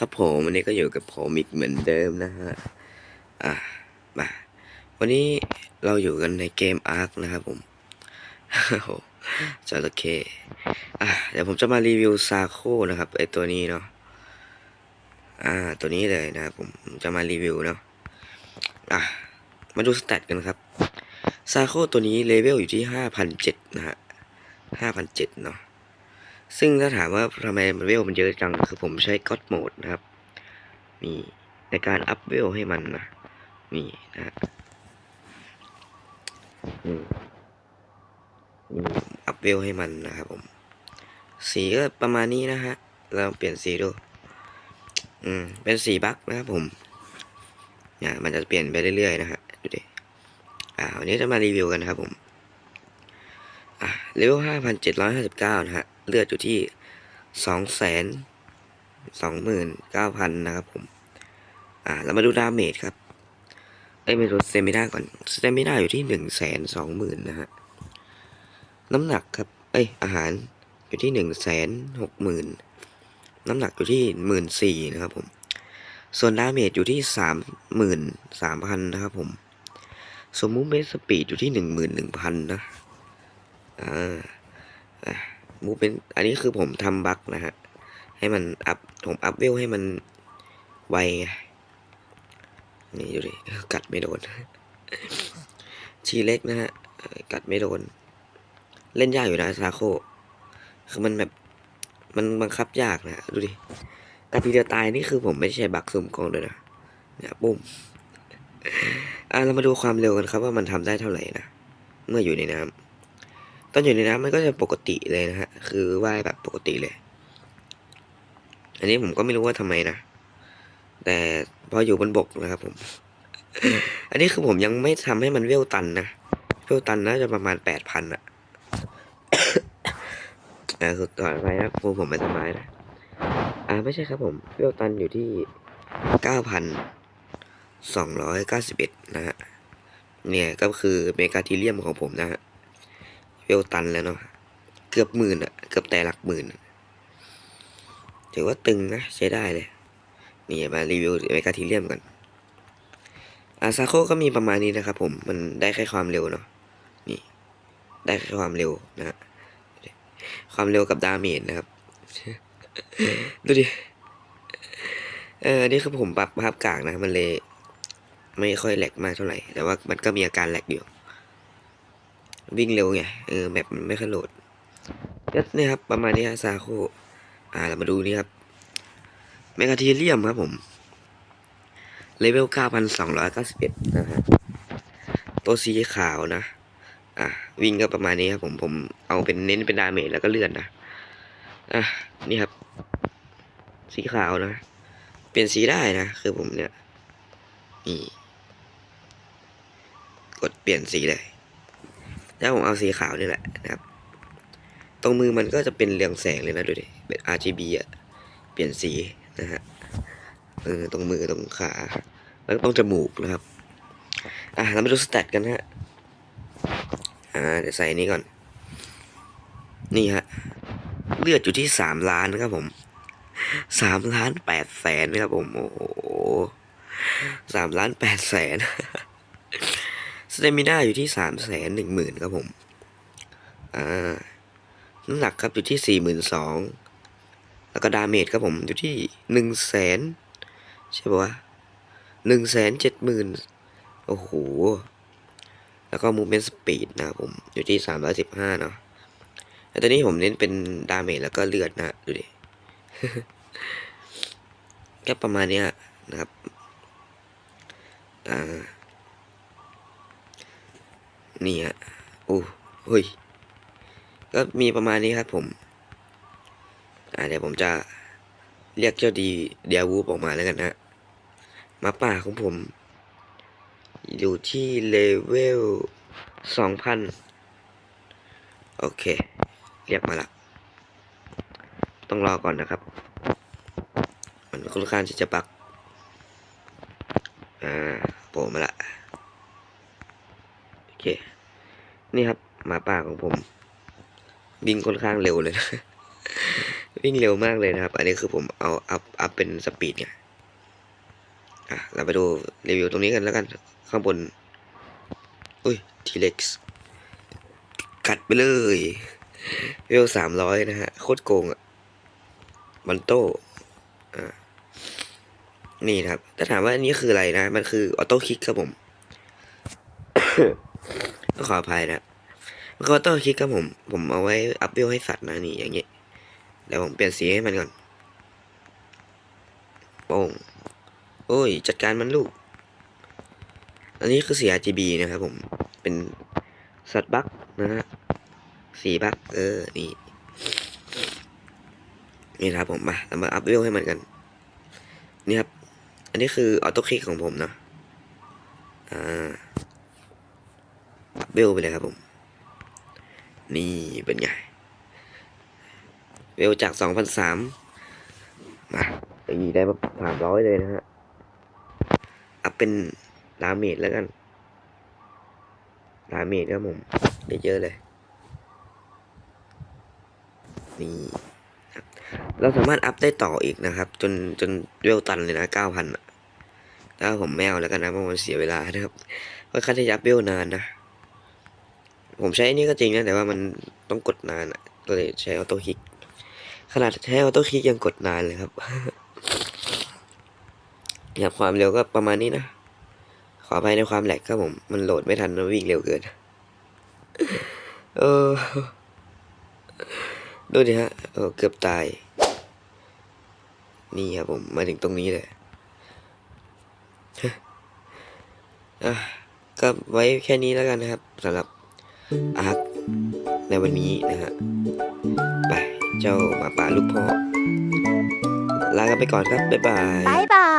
ครับผมวันนี้ก็อยู่กับผมอีกเหมือนเดิมนะฮะ อะ มา วันนี้เราอยู่กันในเกมอาร์คนะครับผมโอ้โหจระเข้อะ เดี๋ยวผมจะมารีวิวซาโคนะครับไอตัวนี้เนาะ อ่า ตัวนี้เลยนะครับผมจะมารีวิวเนาะ อะ มาดูสแตทกันครับ ซาโคตัวนี้เลเวลอยู่ที่ห้าพันเจ็ดนะฮะห้าพันเจ็ดเนาะ ซึ่งถ้าถามว่าทำไมมันเวลมันเยอะจัง คือผมใช้ก็ d โหมดนะครับมีในการอัพเวลให้มันนะ นี่นะฮะอืมนี่อัพเวลให้มันนะครับผม สีก็ประมาณนี้นะฮะ เราเปลี่ยนสีดู อืม เป็นสีบั๊กนะครับผมเนี่ยมันจะเปลี่ยนไปเรื่อยๆนะฮะ ดูดิ อ่า วันนี้จะมารีวิวกันนะครับผม อะเลเวลห้าพันเจ็ดร้อยห้าสิบเก้านะฮะ เลือดอยู่ที่สองแสนสองหมื่นเก้าพันนะครับผม อ่าเรามาดูดาเมจครับ เอ้ยไม่รู้สเตมิน่าก่อนสเตมิน่าอยู่ที่หนึ่งแสนสองหมื่นนะฮะ น้ำหนักครับ เอ้ยอาหารอยู่ที่หนึ่งแสนหกหมื่นน้ำหนักอยู่ที่หมื่นสี่นะครับผม ส่วนดาเมจอยู่ที่สามหมื่นสามพันนะครับผมสมมุติเบสสปีดอยู่ที่หนึ่งหมื่นหนึ่งพันนะ อ่า มูเป็นอันนี้คือผมทำบั๊กนะฮะ ให้มันอัพ ผมอัพเวลให้มันไว นี่ดูดิ กัดไม่โดน ชีเล็กนะฮะ กัดไม่โดน เล่นยากอยู่นะซาโค คือมันแบบ มันบังคับยากนะ ดูดิกัดทีเดียวตายนี่คือผมไม่ใช่บักซุ่มกองเลยนะ เนี่ยปุ้มอะเรามาดูความเร็วกันครับว่ามันทำได้เท่าไหร่นะ เมื่ออยู่ในน้ำ อนอยู่ในน้ำมันก็จะปกติเลยนะฮะ คือว่ายแบบปกติเลย อันนี้ผมก็ไม่รู้ว่าทำไมนะ แต่พออยู่บนบกนะครับผม อันนี้คือผมยังไม่ทำให้มันเวลตันนะเวลตันน่าจะประมาณแปดพันอะอ่าคือต่อไปนะพูผมไม่สบายนะ อ่าไม่ใช่ครับผมเวลตันอยู่ที่เก้าพันสองร้อยเก้าสิบเอ็ดนะฮะ เนี่ยก็คือเมกาทีเรียมของผมนะฮะ เวลตันแล้วเนาะเกือบหมื่นอะเกือบแต่หลักหมื่นถือว่าตึงนะ ใช้ได้เลย นี่มารีวิวเมกาทีเรียมกันอาซาโคก็มีประมาณนี้นะครับผมมันได้แค่ความเร็วเนาะนี่ ได้แค่ความเร็วนะความเร็วกับดาเมจนะครับ ดูดิเออันนี้คือผมปรับภาพกลางนะ มันเลย ไม่ค่อยแหลกมากเท่าไหร่ แต่ว่ามันก็มีอาการแหลกอยู่ วิ่งเร็วไง เออแบบมันไม่ค่อยโหลดก็เนี่ยครับ ประมาณนี้ฮะซาโคอ่าเรามาดูนี่ครับเมกาทีเรียมครับผม เลเวล 9,291 นะฮะ ตัวสีขาวนะ อะ วิ่งก็ประมาณนี้ครับผม ผมเอาเป็นเน้นเป็นดาเมจแล้วก็เลื่อนนะ อะ นี่ครับ สีขาวนะ เปลี่ยนสีได้นะ คือผมเนี่ย นี่ กดเปลี่ยนสีเลย แล้วผมเอาสีขาวนี่แหละนะครับ ตรงมือมันก็จะเป็นเรืองแสงเลยนะดูดิเป็น RGB อะเปลี่ยนสีนะฮะเออตรงมือตรงขา แล้วก็ตรงจมูกนะครับ อะเรามาดูสแตทกันฮะอ่าเดี๋ยวใส่นนี้ก่อน นี่ฮะเลือดอยู่ที่สามล้านนะครับผมสามล้านแปดแสนนะครับผม โอ้โหสามล้านแปดแสน สเตมิน่าอยู่ที่สามแสนหนึ่งหมื่นครับผม อ่า น้ำหนักครับอยู่ที่สี่หมื่นสองแล้วก็ดาเมจครับผมอยู่ที่หนึ่งแสนใช่ปะวะหนึ่งแสนเจ็ดหมื่นโอ้โห แล้วก็มูเมนต์สปีดนะครับผม อยู่ที่สามร้อยสิบห้าเนาะแต่ตอนนี้ผมเน้นเป็นดาเมจแล้วก็เลือดนะ ดูดิก็ประมาณเนี้ยนะครับ อ่า นี่ฮะโอ้เฮ้ย ก็มีประมาณนี้ครับผม อ่าเดี๋ยวผมจะเรียกเจ้าดีเดียวูฟออกมาแล้วกันนะมาป่าของผม อยู่ที่เลเวลสองพันโอเค เรียกมาละ ต้องรอก่อนนะครับ มันค่อนข้างที่จะปัก อ่าโผล่มาละ เคนี่ครับหมาป่าของผม วิ่งค่อนข้างเร็วเลยนะวิ่งเร็วมากเลยนะครับ อันนี้คือผมเอาอัพอัพเป็นสปีดไงอะเราไปดูรีวิวตรงนี้กันแล้วกัน ข้างบน อุ้ยทีเล็กซ์กัดไปเลยเวลสามร้อยนะฮะ โคตรโกงอะมันโต้อ่านี่นะครับถ้าถามว่าอันนี้คืออะไรนะ มันคือออโต้คลิกครับผม ต้องขออภัยนะก็ออโต้คลิกครับผม ผมเอาไว้อัพเวให้สัตว์นะนี่อย่างเงี้ยเดี๋ยวผมเปลี่ยนสีให้มันก่อนโป้งโอ้ย จัดการมันลูก อันนี้คือสี RGB นะครับผม เป็นสัตว์บักนะฮะ สีบักเออ นี่ นี่ครับผมมาเรามาอัพเวลให้มันกัน นี่ครับ อันนี้คือออโต้คลิกของผมเนาะ อ่า เวลไปเลยครับผม นี่เป็นไง เวลจากสองพันสามมาตีได้แบบสามร้อยเลยนะฮะอัพเป็นดาเมจแล้วกันดาเมจครับผมเยอะเลย นี่เราสามารถอัพได้ต่ออีกนะครับ จนจนเวลตันเลยนะเก้าพันถ้าผมแมวแล้วกันนะเพราะมันเสียเวลานะครับค่อนข้างที่จะอัพเวลนานนะ ผมใช้อันนี้ก็จริงนะแต่ว่ามันต้องกดนานอะก็เลยใช้ออโต้คลิก ขนาดใช้ออโต้คลิกยังกดนานเลยครับ อยากความเร็วก็ประมาณนี้นะ ขออภัยในความแหลกครับผม มันโหลดไม่ทันมันวิ่งเร็วเกิน เออ ดูดิฮะ เออเกือบตาย นี่ครับผม มาถึงตรงนี้เลยอะก็ไว้แค่นี้แล้วกันนะครับสำหรับ อาร์คในวันนี้นะฮะ ไปเจ้าหมาป่าลูกพ่อ ลากันไปก่อนครับ บ๊ายบาย บายบาย